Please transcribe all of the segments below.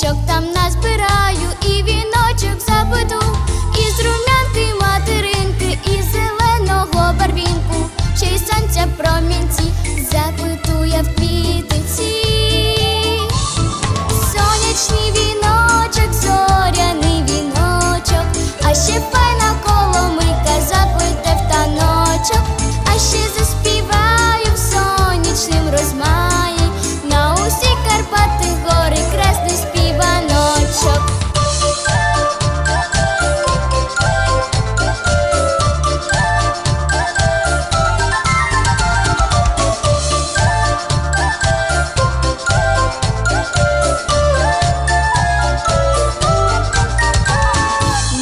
квіточок там назбираю, і віночок запиту, із румянки материнки, і зеленого барвінку, ще й сонця промінці запиту. качок.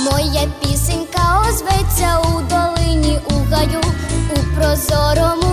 Моя пісенька озветься у долині у гаю у прозорому.